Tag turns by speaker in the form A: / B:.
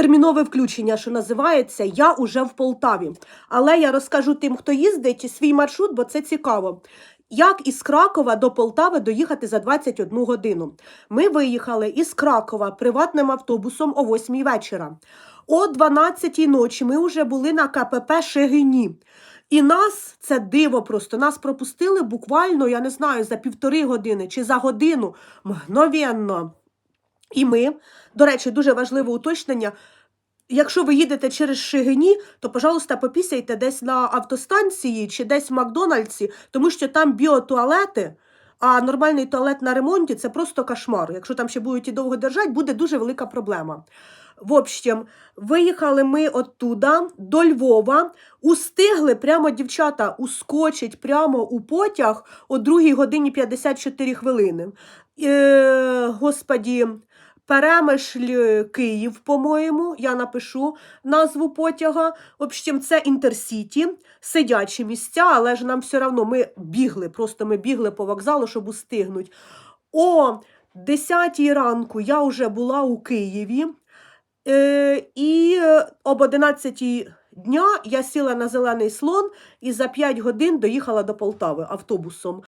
A: термінове включення, що називається Я уже в Полтаві. Але я розкажу тим, хто їздить, свій маршрут, бо це цікаво. Як із Кракова до Полтави доїхати за 21 годину? Ми виїхали із Кракова приватним автобусом о 8 вечора. О 12 ночі ми вже були на КПП Шегині. І нас це диво просто. Нас пропустили буквально, я не знаю, за півтори години чи за годину мгновенно. І ми, до речі, дуже важливе уточнення. Якщо ви їдете через Шигині, то, пожалуйста, попісяйте десь на автостанції чи десь в Макдональдсі, тому що там біотуалети, а нормальний туалет на ремонті це просто кошмар. Якщо там ще будуть і довго держати, буде дуже велика проблема. В общем, виїхали ми оттуда до Львова, устигли прямо дівчата ускочить прямо у потяг о 2 годині 54 хвилини. Е, господі, Перемишль Київ, по-моєму, я напишу назву потяга. В общем, це інтерсіті, сидячі місця, але ж нам все одно ми бігли, просто ми бігли по вокзалу, щоб устигнути. О 10 ранку я вже була у Києві. Е, і е, об 11 дня я сіла на зелений слон і за 5 годин доїхала до Полтави автобусом.